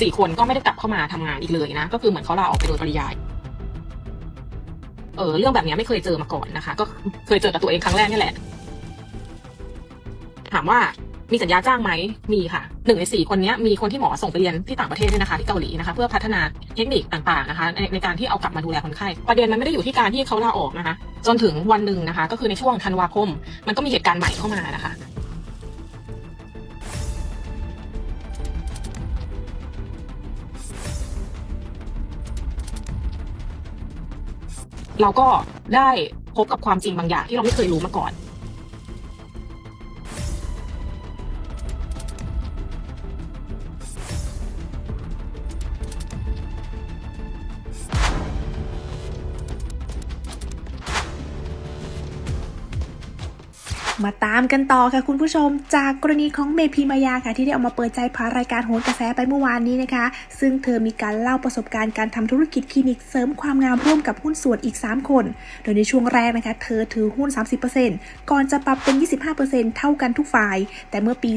สี่คนก็ไม่ได้กลับเข้ามาทำงานอีกเลยนะ ก็คือเหมือนเขาลาออกไปโดยปริยายเออเรื่องแบบนี้ไม่เคยเจอมาก่อนนะคะ ก็เคยเจอกับตัวเองครั้งแรกนี่แหละ ถามว่ามีสัญญาจ้างไหมมีค่ะหนึ่งในสี่คนนี้มีคนที่หมอส่งไปเรียนที่ต่างประเทศด้วยนะคะที่เกาหลีนะคะ เพื่อพัฒนาเทคนิคต่างๆนะคะในในการที่เอากลับมาดูแลคนไข้ประเด็นมันไม่ได้อยู่ที่การที่เขาลาออกนะคะ จนถึงวันหนึ่งนะคะ ก็คือในช่วงธันวาคม มันก็มีเหตุการณ์ใหม่เข้ามานะคะ เราก็ได้พบกับความจริงบางอย่างที่เราไม่เคยรู้มาก่อน มาตามกันต่อค่ะคุณผู้ชม จากกรณีของเมพีมายาค่ะ ที่ได้ออกมาเปิดใจผ่านรายการโหนกระแสไปเมื่อวานนี้นะคะ ซึ่งเธอมีการเล่าประสบการณ์การทำธุรกิจคลินิกเสริมความงามร่วมกับหุ้นส่วนอีก 3 คน โดยในช่วงแรกนะคะ เธอถือหุ้น 30%ก่อนจะปรับเป็น 25%เท่ากันทุกฝ่าย แต่เมื่อปี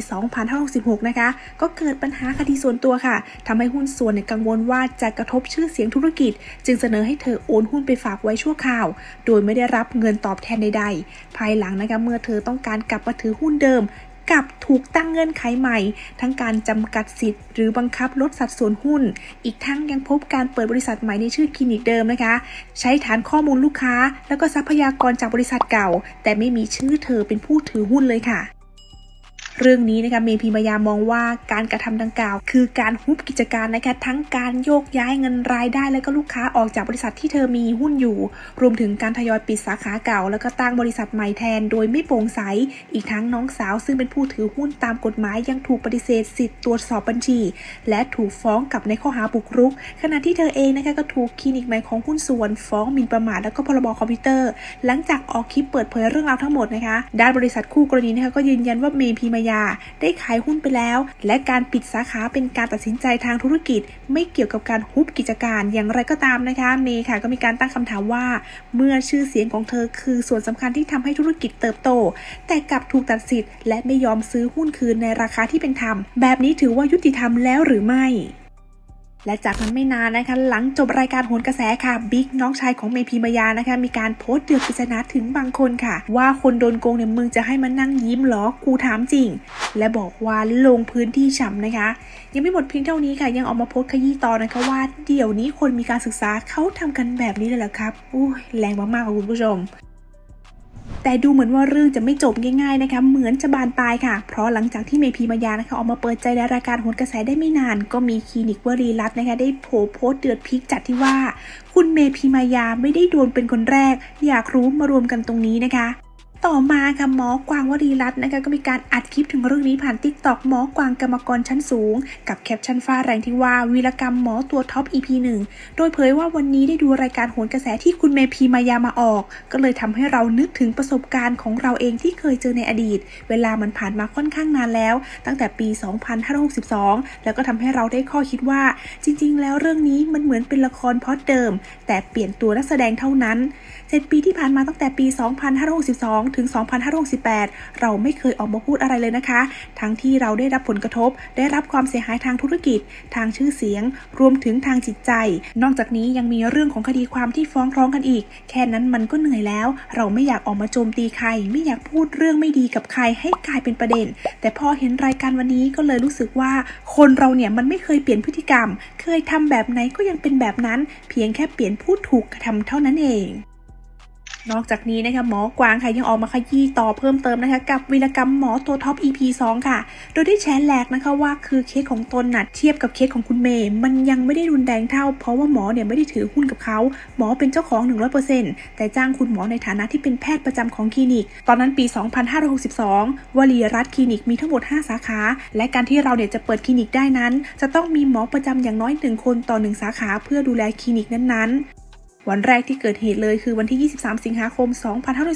2566 นะคะ ก็เกิดปัญหาคดีส่วนตัวค่ะทำให้หุ้นส่วนเนี่ยกังวลว่าจะกระทบชื่อเสียงธุรกิจ จึงเสนอให้เธอโอนหุ้นไปฝากไว้ชั่วคราว โดยไม่ได้รับเงินตอบแทนใดๆ ภายหลังนะคะเมื่อเธอต้องการกลับมาถือหุ้นเดิมกลับถูกตั้งเงื่อนไขใหม่ ทั้งการจำกัดสิทธิ์หรือบังคับลดสัดส่วนหุ้น อีกทั้งยังพบการเปิดบริษัทใหม่ในชื่อคลินิกเดิมนะคะ ใช้ฐานข้อมูลลูกค้า แล้วก็ทรัพยากรจากบริษัทเก่า แต่ไม่มีชื่อเธอเป็นผู้ถือหุ้นเลยค่ะ เรื่องนี้นะคะเมพีมายามองว่าการกระทำดังกล่าว คือการฮุบกิจการนะคะทั้งการโยกย้ายเงินรายได้ และก็ลูกค้าออกจากบริษัทที่เธอมีหุ้นอยู่ รวมถึงการทยอยปิดสาขาเก่า แล้วก็ตั้งบริษัทใหม่แทน โดยไม่โปร่งใสอีกทั้งน้องสาว ซึ่งเป็นผู้ถือหุ้นตามกฎหมายยังถูกปฏิเสธสิทธิ์ตรวจสอบบัญชี และถูกฟ้องกับในข้อหาบุกรุก ขณะที่เธอเองนะคะก็ถูกคลินิกใหม่ของหุ้นส่วนฟ้องหมิ่นประมาทแล้วก็พรบคอมพิวเตอร์ หลังจากออกคลิปเปิดเผยเรื่องราวทั้งหมดนะคะด้านบริษัทคู่กรณีนะคะก็ยืนยันว่าเมพีมายา ได้ขายหุ้นไปแล้ว และการปิดสาขาเป็นการตัดสินใจทางธุรกิจ ไม่เกี่ยวกับการฮุบกิจการอย่างไรก็ตามนะคะ เมย์ค่ะก็มีการตั้งคำถามว่า เมื่อชื่อเสียงของเธอคือส่วนสำคัญที่ทำให้ธุรกิจเติบโต แต่กลับถูกตัดสิทธิ์และไม่ยอมซื้อหุ้นคืนในราคาที่เป็นธรรม แบบนี้ถือว่ายุติธรรมแล้วหรือไม่ และจากนั้นไม่นานนะคะ หลังจบรายการโหนกระแสค่ะบิ๊กน้องชายของเมพีมายานะคะ มีการโพสต์เดือดปริศนาถึงบางคนค่ะ ว่าคนโดนโกงเนี่ยมึงจะให้มานั่งยิ้มเหรอกูถามจริง และบอกว่าลงพื้นที่ฉ่ำนะคะ ยังไม่หมดเพียงเท่านี้ค่ะ ยังออกมาโพสต์ขยี้ต่อนะคะว่าเดี๋ยวนี้คนมีการศึกษาเขาทำกันแบบนี้เลยเหรอครับอุ้ยแรงมากๆค่ะคุณผู้ชม แต่ดูเหมือนว่าเรื่องจะไม่จบง่ายๆนะคะเหมือนจะบานปลายค่ะ เพราะหลังจากที่เมพีมายานะคะออกมาเปิดใจในรายการโหนกระแสได้ไม่นาน ก็มีคลินิกวรีรัตนะคะได้โผโพสต์เดือดพิกจัดที่ว่า คุณเมพีมายาไม่ได้โดนเป็นคนแรก อยากรู้มารวมกันตรงนี้นะคะ ต่อมาค่ะหมอกวางวรีรัตน์นะคะก็มีการอัดคลิปถึงเรื่องนี้ผ่านติ๊กต็อกหมอกวางกรรมกรชั้นสูง กับแคปชั่นฟ้าแรงที่ว่าวีรกรรมหมอตัวท็อป EP 1 โดยเผยว่าวันนี้ได้ดูรายการโหนกระแสที่คุณเมพีมายามาออก ก็เลยทำให้เรานึกถึงประสบการณ์ของเราเองที่เคยเจอในอดีต เวลามันผ่านมาค่อนข้างนานแล้ว ตั้งแต่ปี 2562 แล้วก็ทำให้เราได้ข้อคิดว่า จริง ๆ แล้วเรื่องนี้มันเหมือนเป็นละครพอดเดิม แต่เปลี่ยนตัวนักแสดงเท่านั้น เจ็ดปีที่ผ่านมาตั้งแต่ปี 2562 ถึง 2568 เราไม่เคยออกมาพูดอะไรเลยนะคะ ทั้งที่เราได้รับผลกระทบ ได้รับความเสียหายทางธุรกิจ ทางชื่อเสียง รวมถึงทางจิตใจ นอกจากนี้ยังมีเรื่องของคดีความที่ฟ้องร้องกันอีก แค่นั้นมันก็เหนื่อยแล้ว เราไม่อยากออกมาโจมตีใคร ไม่อยากพูดเรื่องไม่ดีกับใครให้กลายเป็นประเด็น แต่พอเห็นรายการวันนี้ก็เลยรู้สึกว่า คนเราเนี่ยมันไม่เคยเปลี่ยนพฤติกรรม เคยทำแบบไหนก็ยังเป็นแบบนั้น เพียงแค่เปลี่ยนพูดถูกกระทำเท่านั้นเอง นอกจากนี้นะคะหมอกวางค่ะยังออกมาขยี้ต่อเพิ่มเติมนะคะ กับวีรกรรมหมอตัวท็อป EP 2 ค่ะ โดยได้แชร์แหลกนะคะว่าคือเคสของตนน่ะเทียบกับเคสของคุณเมย์มันยังไม่ได้รุนแรงเท่า เพราะว่าหมอเนี่ยไม่ได้ถือหุ้นกับเขา หมอเป็นเจ้าของ 100%แต่จ้างคุณหมอในฐานะที่เป็นแพทย์ประจำของคลินิก ตอนนั้นปี 2562วลีรัตคลินิกมีทั้งหมด 5 สาขา และการที่เราเนี่ยจะเปิดคลินิกได้นั้น จะต้องมีหมอประจำอย่างน้อยหนึ่งคนต่อหนึ่งสาขา เพื่อดูแลคลินิกนั้นๆ วันแรกที่เกิดเหตุเลยคือวันที่ 23 สิงหาคม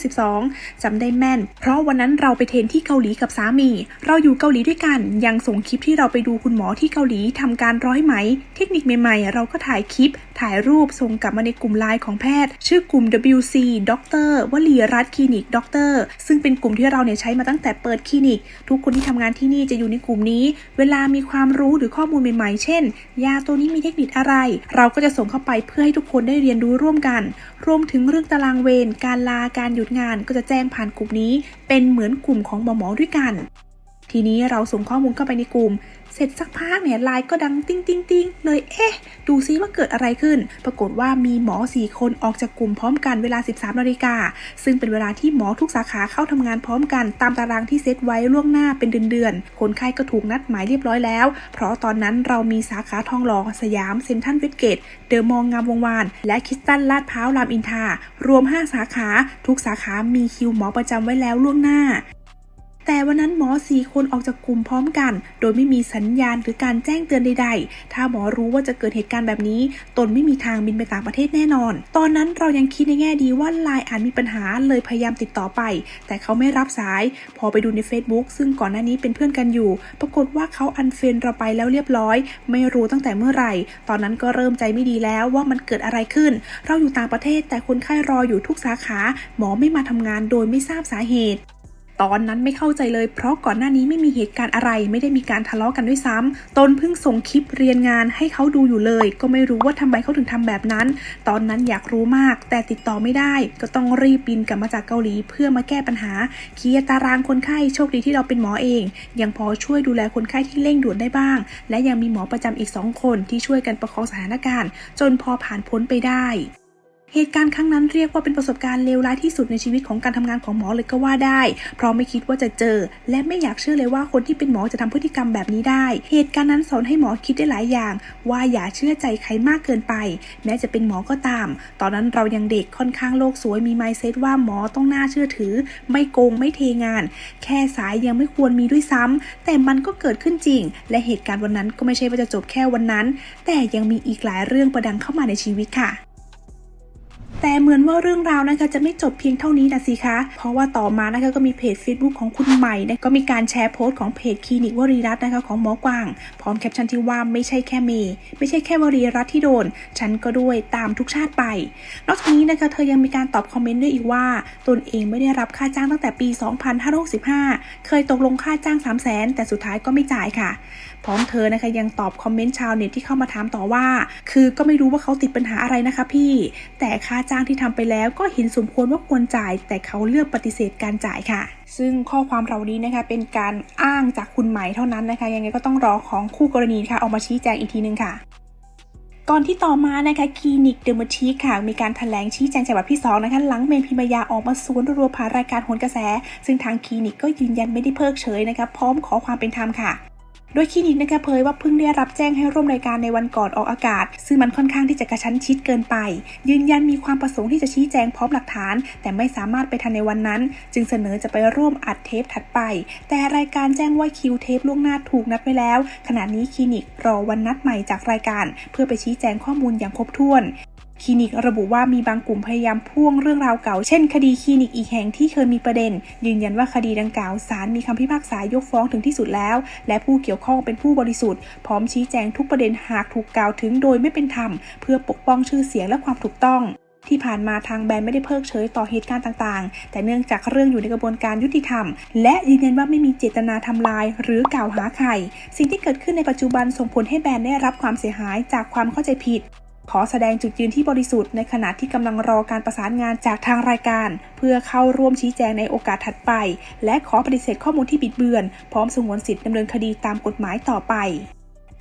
2512 จำได้แม่น เพราะวันนั้นเราไปเทรนที่เกาหลีกับสามี เราอยู่เกาหลีด้วยกัน ยังส่งคลิปที่เราไปดูคุณหมอที่เกาหลีทำการร้อยไหม เทคนิคใหม่ๆ เราก็ถ่ายคลิป ถ่ายรูปส่งกลับมาในกลุ่มไลน์ของแพทย์ ชื่อกลุ่ม WC ด็อกเตอร์วลีรัตคลินิกด็อกเตอร์ซึ่งเป็นกลุ่มที่เราเนี่ยใช้มาตั้งแต่เปิดคลินิก ทุกคนที่ทำงานที่นี่จะอยู่ในกลุ่มนี้ เวลามีความรู้หรือข้อมูลใหม่ๆ เช่น ยาตัวนี้มีเทคนิคอะไร เราก็จะส่งเข้าไปเพื่อให้ทุกคนได้เรียนรู้ร่วมกัน รวมถึงเรื่องตารางเวรการลาการหยุดงานก็จะแจ้งผ่านกลุ่มนี้ เป็นเหมือนกลุ่มของหมอๆด้วยกัน ทีนี้เราส่งข้อมูลเข้าไปในกลุ่ม เสร็จสักพักเนี่ยไลน์ก็ดังติ้งติ้งติ้งเลยเอ๊ะ ดูซิว่าเกิดอะไรขึ้น ปรากฏว่ามีหมอ 4 คนออกจากกลุ่มพร้อมกันเวลา 13นาฬิกาซึ่งเป็นเวลาที่หมอทุกสาขาเข้าทำงานพร้อมกันตามตารางที่เซตไว้ล่วงหน้าเป็นเดือนๆคนไข้ก็ถูกนัดหมายเรียบร้อยแล้ว เพราะตอนนั้นเรามีสาขาทองหล่อสยามเซ็นทรัลเวสเกตเดอะมองงามวงวาน และคิสตันลาดพร้าวรามอินทรารวม 5 สาขา ทุกสาขามีคิวหมอประจำไว้แล้วล่วงหน้า แต่วันนั้นหมอสี่คนออกจากกลุ่มพร้อมกัน โดยไม่มีสัญญาณหรือการแจ้งเตือนใดๆ ถ้าหมอรู้ว่าจะเกิดเหตุการณ์แบบนี้ ตนไม่มีทางบินไปต่างประเทศแน่นอน ตอนนั้นเรายังคิดในแง่ดีว่าไลน์อาจมีปัญหาเลยพยายามติดต่อไป แต่เขาไม่รับสาย พอไปดูใน Facebook ซึ่งก่อนหน้านี้เป็นเพื่อนกันอยู่ ปรากฏว่าเขาอันเฟนเราไปแล้วเรียบร้อย ไม่รู้ตั้งแต่เมื่อไหร่ ตอนนั้นก็เริ่มใจไม่ดีแล้วว่ามันเกิดอะไรขึ้น เราอยู่ต่างประเทศแต่คนไข้รออยู่ทุกสาขา หมอไม่มาทำงานโดยไม่ทราบสาเหตุ ตอนนั้นไม่เข้าใจเลย เพราะก่อนหน้านี้ไม่มีเหตุการณ์อะไร ไม่ได้มีการทะเลาะกันด้วยซ้ำตนเพิ่งส่งคลิปเรียนงานให้เขาดูอยู่เลย ก็ไม่รู้ว่าทำไมเขาถึงทำแบบนั้น ตอนนั้นอยากรู้มาก แต่ติดต่อไม่ได้ ก็ต้องรีบบินกลับมาจากเกาหลี เพื่อมาแก้ปัญหาเคลียร์ตารางคนไข้โชคดีที่เราเป็นหมอเอง ยังพอช่วยดูแลคนไข้ที่เร่งด่วนได้บ้าง และยังมีหมอประจำอีกสองคนที่ช่วยกันประคองสถานการณ์ จนพอผ่านพ้นไปได้ เหตุการณ์ครั้งนั้นเรียกว่าเป็นประสบการณ์เลวร้ายที่สุดในชีวิตของการทำงานของหมอเลยก็ว่าได้ เพราะไม่คิดว่าจะเจอ และไม่อยากเชื่อเลยว่าคนที่เป็นหมอจะทำพฤติกรรมแบบนี้ได้ เหตุการณ์นั้นสอนให้หมอคิดได้หลายอย่าง ว่าอย่าเชื่อใจใครมากเกินไป แม้จะเป็นหมอก็ตาม ตอนนั้นเรายังเด็กค่อนข้างโลกสวยมีไมเซ็ตว่าหมอต้องน่าเชื่อถือ ไม่โกงไม่เทงาน แค่สายยังไม่ควรมีด้วยซ้ำแต่มันก็เกิดขึ้นจริง และเหตุการณ์วันนั้นก็ไม่ใช่ว่าจะจบแค่วันนั้น แต่ยังมีอีกหลายเรื่องประดังเข้ามาในชีวิตค่ะ แต่เหมือนว่าเรื่องราวนะคะจะไม่จบเพียงเท่านี้นะสิคะ เพราะว่าต่อมานะคะก็มีเพจ Facebook ของคุณใหม่นะก็มีการแชร์โพสต์ของเพจคลินิกวรีรัตน์นะคะของหมอกวาง พร้อมแคปชั่นที่ว่าไม่ใช่แค่เมย์ไม่ใช่แค่วรีรัตน์ที่โดน ฉันก็ด้วยตามทุกชาติไป นอกจากนี้นะคะเธอยังมีการตอบคอมเมนต์ด้วยอีกว่า ตนเองไม่ได้รับค่าจ้างตั้งแต่ปี 2565 เคยตกลงค่าจ้าง 3 0 0 0 0 0แต่สุดท้ายก็ไม่จ่ายค่ะ พร้อมเธอนะคะยังตอบคอมเมนต์ชาวเน็ตที่เข้ามาถามต่อว่า คือก็ไม่รู้ว่าเขาติดปัญหาอะไรนะคะพี่ แต่ค่าจ้างที่ทำไปแล้วก็เห็นสมควรว่าควรจ่าย แต่เขาเลือกปฏิเสธการจ่ายค่ะ ซึ่งข้อความเหล่านี้นะคะเป็นการอ้างจากคุณไหมเท่านั้นนะคะ ยังไงก็ต้องรอของคู่กรณีค่ะออกมาชี้แจงอีกทีนึงค่ะก่อนที่ต่อมานะคะคลินิกเดอร์มทีค่ะ มีการถแถลงชี้แจงฉบับที่2นะคะหลังเมนพิมายาออกมาสวนรัวผ่านรายการโหนกระแส ซึ่งทางคลินิกก็ยืนยันไม่ได้เพิกเฉยนะคะพร้อมขอความเป็นธรรมค่ะ โดยคลินิกนะคะเผยว่าเพิ่งได้รับแจ้งให้ร่วมรายการในวันก่อนออกอากาศ ซึ่งมันค่อนข้างที่จะกระชั้นชิดเกินไป ยืนยันมีความประสงค์ที่จะชี้แจงพร้อมหลักฐาน แต่ไม่สามารถไปทันในวันนั้น จึงเสนอจะไปร่วมอัดเทปถัดไป แต่รายการแจ้งว่าคิวเทปล่วงหน้าถูกนัดไว้แล้ว ขณะนี้คลินิกรอวันนัดใหม่จากรายการ เพื่อไปชี้แจงข้อมูลอย่างครบถ้วน คลินิกระบุว่ามีบางกลุ่มพยายามพ่วงเรื่องราวเก่า เช่นคดีคลินิกอีกแห่งที่เคยมีประเด็น ยืนยันว่าคดีดังกล่าวศาลมีคำพิพากษายกฟ้องถึงที่สุดแล้ว และผู้เกี่ยวข้องเป็นผู้บริสุทธิ์ พร้อมชี้แจงทุกประเด็นหากถูกกล่าวถึงโดยไม่เป็นธรรม เพื่อปกป้องชื่อเสียงและความถูกต้องที่ผ่านมาทางแบรนด์ไม่ได้เพิกเฉยต่อเหตุการณ์ต่างๆ แต่เนื่องจากเรื่องอยู่ในกระบวนการยุติธรรม และยืนยันว่าไม่มีเจตนาทำลาย หรือกล่าวหาใคร สิ่งที่เกิดขึ้นในปัจจุบันส่งผลให้แบรนด์ได้รับความเสียหายจากความเข้าใจผิด ขอแสดงจุดยืนที่บริสุทธิ์ในขณะที่กำลังรอการประสานงานจากทางรายการ เพื่อเข้าร่วมชี้แจงในโอกาสถัดไป และขอปฏิเสธข้อมูลที่บิดเบือน พร้อมสงวนสิทธิ์ดำเนินคดีตามกฎหมายต่อไป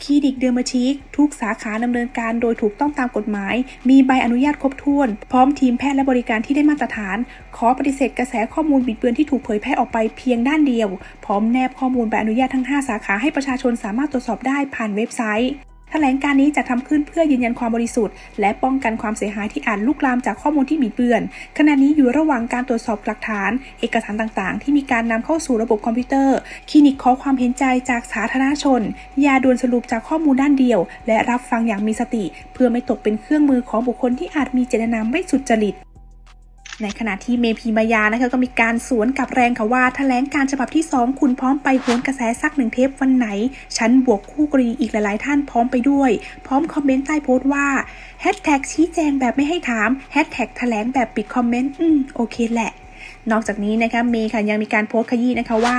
คลินิกเดอร์มาทิก ทุกสาขาดำเนินการโดยถูกต้องตามกฎหมาย มีใบอนุญาตครบถ้วน พร้อมทีมแพทย์และบริการที่ได้มาตรฐาน ขอปฏิเสธกระแสข้อมูลบิดเบือนที่ถูกเผยแพร่ออกไปเพียงด้านเดียว พร้อมแนบข้อมูลใบอนุญาตทั้ง 5 สาขาให้ประชาชนสามารถตรวจสอบได้ผ่านเว็บไซต์ แถลงการนี้จะทำขึ้นเพื่อยืนยันความบริสุทธิ์ และป้องกันความเสียหายที่อาจลุกลามจากข้อมูลที่บิดเบือน ขณะนี้อยู่ระหว่างการตรวจสอบหลักฐาน เอกสารต่างๆ ที่มีการนำเข้าสู่ระบบคอมพิวเตอร์ คลินิกขอความเห็นใจจากสาธารณชน อย่าด่วนสรุปจากข้อมูลด้านเดียว และรับฟังอย่างมีสติ เพื่อไม่ตกเป็นเครื่องมือของบุคคลที่อาจมีเจตนาไม่สุจริต ในขณะที่เมพีมายานะคะก็มีการสวนกับแรงค่ะว่าแถลงการฉบับที่ 2 คุณพร้อมไปโหนกระแสสักหนึ่งเทปวันไหน ฉันบวกคู่กรณีอีกหลาย ๆ ท่านพร้อมไปด้วย พร้อมคอมเมนต์ใต้โพสต์ว่าแฮชแท็กชี้แจงแบบไม่ให้ถามแฮชแท็กแถลงแบบปิดคอมเมนต์อืมโอเคแหละ นอกจากนี้นะคะเมย์ค่ะยังมีการโพสต์ขยี้นะคะว่า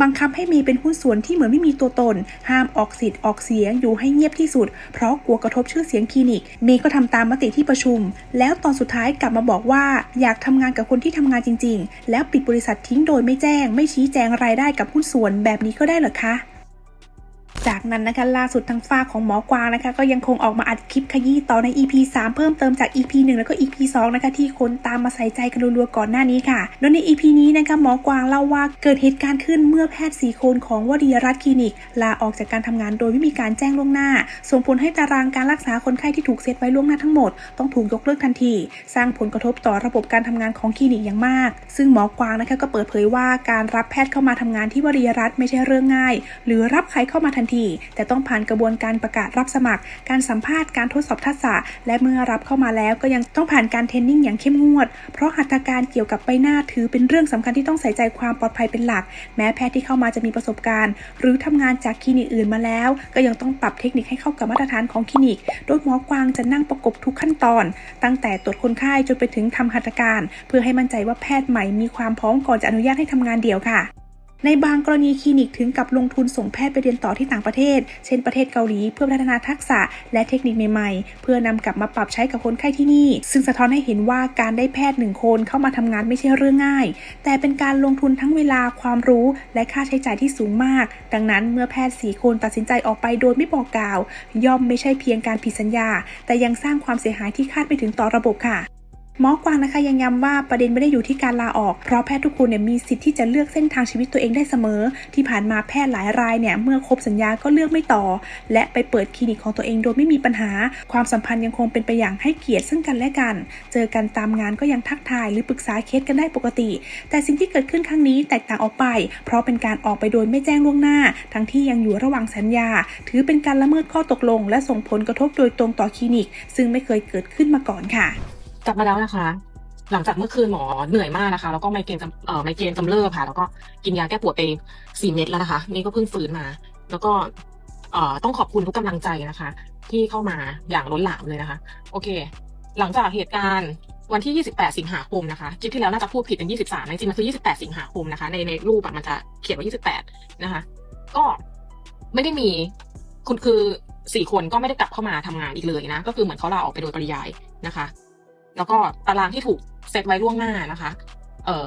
บังคับให้เมย์เป็นหุ้นส่วนที่เหมือนไม่มีตัวตน ห้ามออกสิทธิ์ออกเสียงอยู่ให้เงียบที่สุด เพราะกลัวกระทบชื่อเสียงคลินิก เมย์ก็ทำตามมติที่ประชุม แล้วตอนสุดท้ายกลับมาบอกว่าอยากทำงานกับคนที่ทำงานจริง ๆ แล้วปิดบริษัททิ้งโดยไม่แจ้ง ไม่ชี้แจงรายได้กับหุ้นส่วนแบบนี้ก็ได้เหรอคะ จากนั้นนะคะล่าสุดทางฝ้าของหมอกวางนะคะ ก็ยังคงออกมาอัดคลิปขยี้ต่อใน EP 3 เพิ่มเติมจาก EP 1 แล้วก็ EP 2 นะคะ ที่คนตามมาใส่ใจกันรัวๆก่อนหน้านี้ค่ะ โดยใน EP นี้นะคะหมอกวางเล่าว่าเกิดเหตุการณ์ขึ้นเมื่อแพทย์สีคนของวดีรัตคลินิก ลาออกจากการทำงานโดยไม่มีการแจ้งล่วงหน้า ส่งผลให้ตารางการรักษาคนไข้ที่ถูกเซตไว้ล่วงหน้าทั้งหมดต้องถูกยกเลิกทันที สร้างผลกระทบต่อระบบการทำงานของคลินิกอย่างมาก ซึ่งหมอกวางนะคะก็เปิดเผยว่าการรับแพทย์เข้ามาทำงานที่วดีรัตไม่ใช่เรื่องง่าย หรือรับใครเข้ามาทันทีแต่ต้องผ่านกระบวนการประกาศรับสมัคร การสัมภาษณ์การทดสอบทักษะ และเมื่อรับเข้ามาแล้วก็ยังต้องผ่านการเทรนนิ่งอย่างเข้มงวด เพราะหัตถการเกี่ยวกับใบหน้าถือเป็นเรื่องสำคัญที่ต้องใส่ใจความปลอดภัยเป็นหลัก แม้แพทย์ที่เข้ามาจะมีประสบการณ์ หรือทำงานจากคลินิกอื่นมาแล้ว ก็ยังต้องปรับเทคนิคให้เข้ากับมาตรฐานของคลินิก โดยหมอกวางจะนั่งประกบทุกขั้นตอน ตั้งแต่ตรวจคนไข้จนไปถึงทำหัตถการ เพื่อให้มั่นใจว่าแพทย์ใหม่มีความพร้อมก่อนจะอนุญาตให้ทำงานเดี่ยวค่ะ ในบางกรณีคลินิกถึงกับลงทุนส่งแพทย์ไปเรียนต่อที่ต่างประเทศ เช่นประเทศเกาหลี เพื่อพัฒนาทักษะและเทคนิคใหม่ๆ เพื่อนำกลับมาปรับใช้กับคนไข้ที่นี่ ซึ่งสะท้อนให้เห็นว่าการได้แพทย์หนึ่งคนเข้ามาทำงานไม่ใช่เรื่องง่าย แต่เป็นการลงทุนทั้งเวลาความรู้และค่าใช้จ่ายที่สูงมาก ดังนั้นเมื่อแพทย์สี่คนตัดสินใจออกไปโดยไม่บอกกล่าว ย่อมไม่ใช่เพียงการผิดสัญญา แต่ยังสร้างความเสียหายที่คาดไม่ถึงต่อระบบค่ะ หมอกวางนะคะยังย้ำว่าประเด็นไม่ได้อยู่ที่การลาออก เพราะแพทย์ทุกคนเนี่ยมีสิทธิ์ที่จะเลือกเส้นทางชีวิตตัวเองได้เสมอ ที่ผ่านมาแพทย์หลายรายเนี่ยเมื่อครบสัญญาก็เลือกไม่ต่อ และไปเปิดคลินิกของตัวเองโดยไม่มีปัญหา ความสัมพันธ์ยังคงเป็นไปอย่างให้เกียรติซึ่งกันและกัน เจอกันตามงานก็ยังทักทายหรือปรึกษาเคสกันได้ปกติ แต่สิ่งที่เกิดขึ้นครั้งนี้แตกต่างออกไป เพราะเป็นการออกไปโดยไม่แจ้งล่วงหน้า ทั้งที่ยังอยู่ระหว่างสัญญา ถือเป็นการละเมิดข้อตกลง และส่งผลกระทบโดยตรงต่อคลินิก ซึ่งไม่เคยเกิดขึ้นมาก่อนค่ะ กลับมาแล้วนะคะ หลังจากเมื่อคืนหมอเหนื่อยมากนะคะ แล้วก็ไมเกรนกำเอ่อไมเกรนกำเริบค่ะ แล้วก็กินยาแก้ปวดไปสี่เม็ดแล้วนะคะ นี่ก็เพิ่งฟื้นมา แล้วก็เอ่อต้องขอบคุณทุกกำลังใจนะคะ ที่เข้ามาอย่างล้นหลามเลยนะคะ โอเค หลังจากเหตุการณ์วันที่ 28 สิงหาคมนะคะคลิปที่แล้วน่าจะพูดผิดเป็น 23จริงๆมันคือ 28 สิงหาคมนะคะ ในในรูปมันจะเขียนว่า 28 นะคะ ก็ไม่ได้มีคุณคือสี่คนก็ไม่ได้กลับเข้ามาทำงานอีกเลยนะ ก็คือเหมือนเขาลาออกไปโดยปริยายนะคะ แล้วก็ตารางที่ถูกเซตไว้ล่วงหน้านะคะ เออ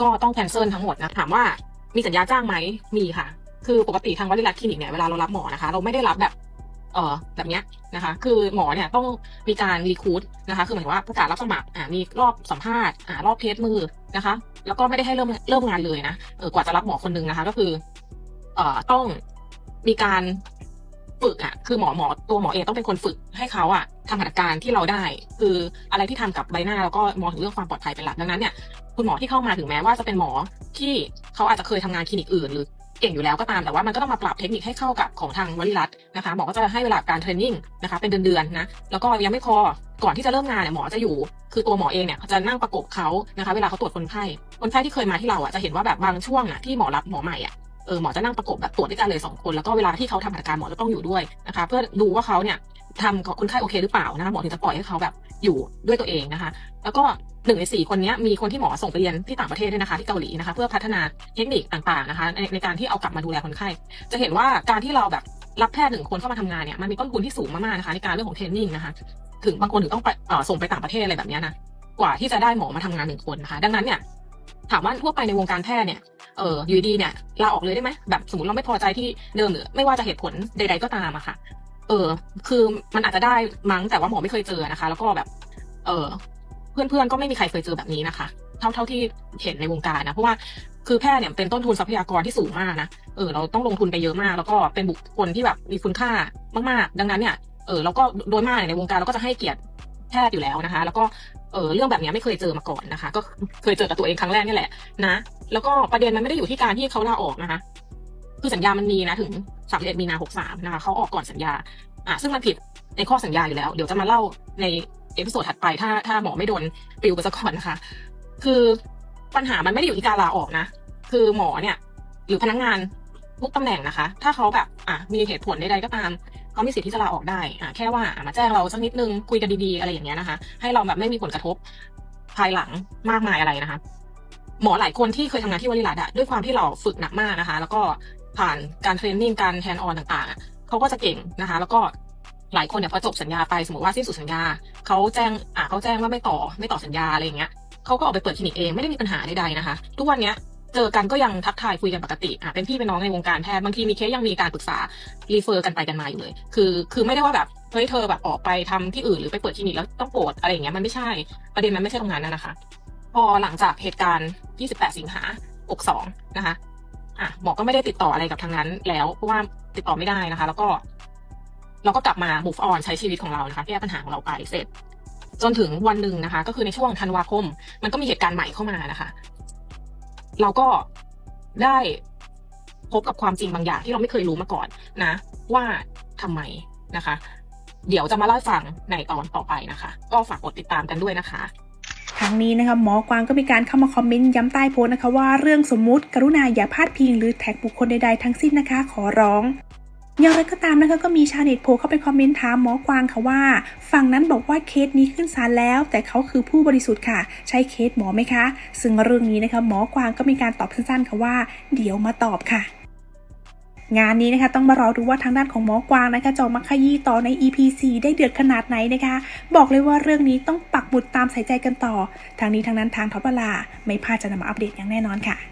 ก็ต้องแคนเซิลทั้งหมดนะถามว่ามีสัญญาจ้างไหมมีค่ะ คือปกติทางวลิรัตคลินิกเนี่ยเวลาเรารับหมอนะคะ เราไม่ได้รับแบบเออแบบเนี้ยนะคะ คือหมอเนี่ยต้องมีการรีคูดนะคะ คือเหมือนว่าประกาศรับสมัครอ่ามีรอบสัมภาษณ์อ่ารอบเทสมือนะคะ แล้วก็ไม่ได้ให้เริ่มเริ่มงานเลยนะเออกว่าจะรับหมอคนหนึงนะคะ ก็คือ เอ่อต้องมีการ ฝึกอะคือหมอหมอตัวหมอเองต้องเป็นคนฝึกให้เขาอะทำหัตถการที่เราได้ คืออะไรที่ทำกับใบหน้าแล้วก็มองถึงเรื่องความปลอดภัยเป็นหลักดังนั้นเนี่ยคุณหมอที่เข้ามาถึงแม้ว่าจะเป็นหมอที่เขาอาจจะเคยทำงานคลินิกอื่นหรือเก่งอยู่แล้วก็ตามแต่ว่ามันก็ต้องมาปรับเทคนิคให้เข้ากับของทางวลิรัตน์นะคะหมอก็จะให้เวลาการเทรนนิ่งนะคะเป็นเดือนๆนะแล้วก็ยังไม่พอก่อนที่จะเริ่มงานเนี่ยหมอจะอยู่ คือตัวหมอเองเนี่ยจะนั่งประกบเขานะคะ เวลาเขาตรวจคนไข้คนไข้ที่เคยมาที่เราอะจะเห็นว่าแบบบางช่วงอะที่หมอรับหมอใหม่อะ เออหมอจะนั่งประกบแบบตรวจด้วยกันเลยสองคนแล้วก็เวลาที่เขาทำหัตถการหมอจะต้องอยู่ด้วยนะคะเพื่อดูว่าเขาเนี่ยทำกับคนไข้โอเคหรือเปล่านะคะหมอถึงจะปล่อยให้เขาแบบอยู่ด้วยตัวเองนะคะ แล้วก็หนึ่งในสี่คนนี้มีคนที่หมอส่งไปเรียนที่ต่างประเทศด้วยนะคะที่เกาหลีนะคะเพื่อพัฒนาเทคนิคต่างๆนะคะในในการที่เอากลับมาดูแลคนไข้ จะเห็นว่าการที่เราแบบรับแพทย์หนึ่งคนเข้ามาทำงานเนี่ยมันมีต้นทุนที่สูงมากๆนะคะในการเรื่องของเทรนนิ่งนะคะถึงบางคนถึงต้องไปส่งไปต่างประเทศอะไรแบบนี้นะกว่าที่จะได้หมอมาทำงานหนึ่งคนนะคะ ดังนั้นเนี่ยถามว่าทั่วไปในวงการแพทย์เนี่ย เอออยู่ดีเนี่ยลาออกเลยได้ไหมแบบสมมติเราไม่พอใจที่เดิมหรือไม่ว่าจะเหตุผลใด ๆก็ตามอะค่ะ เออ คือมันอาจจะได้มั้งแต่ว่าหมอไม่เคยเจอนะคะ แล้วก็แบบ เออเพื่อนๆก็ไม่มีใครเคยเจอแบบนี้นะคะ เท่าเท่าที่เห็นในวงการนะเพราะว่าคือแพทย์เนี่ยเป็นต้นทุนทรัพยากรที่สูงมากนะเออเราต้องลงทุนไปเยอะมาก แล้วก็เป็นบุคคลที่แบบมีคุณค่ามากๆ ดังนั้นเนี่ยเออเราก็โดยมากในวงการเราก็จะให้เกียรติแพทย์อยู่แล้วนะคะ แล้วก็ เออเรื่องแบบนี้ไม่เคยเจอมาก่อนนะคะ ก็เคยเจอกับตัวเองครั้งแรกนี่แหละนะ แล้วก็ประเด็นมันไม่ได้อยู่ที่การที่เขาลาออกนะคะ คือสัญญามันมีนะถึง31มีนา63นะคะเขาออกก่อนสัญญา อะซึ่งมันผิดในข้อสัญญาอยู่แล้ว เดี๋ยวจะมาเล่าในเอพิโซดถัดไปถ้าถ้าหมอไม่โดนปลิวไปซะก่อนนะคะ คือปัญหามันไม่ได้อยู่ที่การลาออกนะ คือหมอเนี่ยหรือพนักงานทุกตำแหน่งนะคะ ถ้าเขาแบบอะมีเหตุผลใดๆก็ตาม เขามีสิทธิ์ที่จะลาออกได้อะแค่ว่ามาแจ้งเราสักนิดนึงคุยกันดีๆอะไรอย่างเงี้ยนะคะ ให้เราแบบไม่มีผลกระทบภายหลังมากมายอะไรนะคะ หมอหลายคนที่เคยทำงานที่วลิรัตอะด้วยความที่เราฝึกหนักมากนะคะ แล้วก็ผ่านการเทรนนิ่งการแฮนด์ออนต่างๆเขาก็จะเก่งนะคะ แล้วก็หลายคนเนี่ยพอจบสัญญาไปสมมติว่าสิ้นสุดสัญญาเขาแจ้งอะเขาแจ้งว่าไม่ต่อไม่ต่อสัญญาอะไรอย่างเงี้ยเขาก็ออกไปเปิดคลินิกเองไม่ได้มีปัญหาใดๆนะคะ ทุกวันเนี้ย เจอกันก็ยังทักทายคุยกันปกติอะเป็นพี่เป็นน้องในวงการแพทย์บางทีมีเคสยังมีการปรึกษารีเฟอร์กันไปกันมาอยู่เลย คือ คือไม่ได้ว่าแบบเฮ้ยเธอแบบออกไปทำที่อื่นหรือไปเปิดคลินิกแล้วต้องโกรธอะไรอย่างเงี้ยมันไม่ใช่ประเด็นมันไม่ใช่ตรงนั้นนะนะคะ พอหลังจากเหตุการณ์ 28 สิงหา62นะคะอะหมอก็ไม่ได้ติดต่ออะไรกับทางนั้นแล้วเพราะว่าติดต่อไม่ได้นะคะ แล้วก็ เราก็กลับมา move on ใช้ชีวิตของเรานะคะแก้ปัญหาของเราไปเสร็จจนถึงวันหนึ่งนะคะ ก็คือในช่วงธันวาคม มันก็มีเหตุการณ์ใหม่เข้ามานะคะ เราก็ได้พบกับความจริงบางอย่างที่เราไม่เคยรู้มาก่อนนะ ว่าทำไมนะคะ เดี๋ยวจะมาเล่าฟังในตอนต่อไปนะคะ ก็ฝากกดติดตามกันด้วยนะคะทั้งนี้นะคะหมอกวางก็มีการเข้ามาคอมเมนต์ย้ำใต้โพสต์นะคะว่าเรื่องสมมุติกรุณาอย่าพาดพิงหรือแท็กบุคคลใดๆทั้งสิ้นนะคะ ขอร้อง อย่างไรก็ตามนะคะก็มีชาวเน็ตโพสต์เข้าไปคอมเมนต์ถามหมอกวางค่ะว่า ฝั่งนั้นบอกว่าเคสนี้ขึ้นศาลแล้ว แต่เขาคือผู้บริสุทธิ์ค่ะ ใช่เคสหมอไหมคะ ซึ่งเรื่องนี้นะคะหมอกวางก็มีการตอบสั้นๆค่ะว่า เดี๋ยวมาตอบค่ะงานนี้นะคะต้องมารอดูว่าทางด้านของหมอกวางนะคะจะออกมาขยี้ต่อใน EP 4 ได้เดือดขนาดไหนนะคะ บอกเลยว่าเรื่องนี้ต้องปักหมุดตามใส่ใจกันต่อ ทางนี้ทางนั้นทางท็อปเวลาไม่พลาดจะนำมาอัปเดตอย่างแน่นอนค่ะ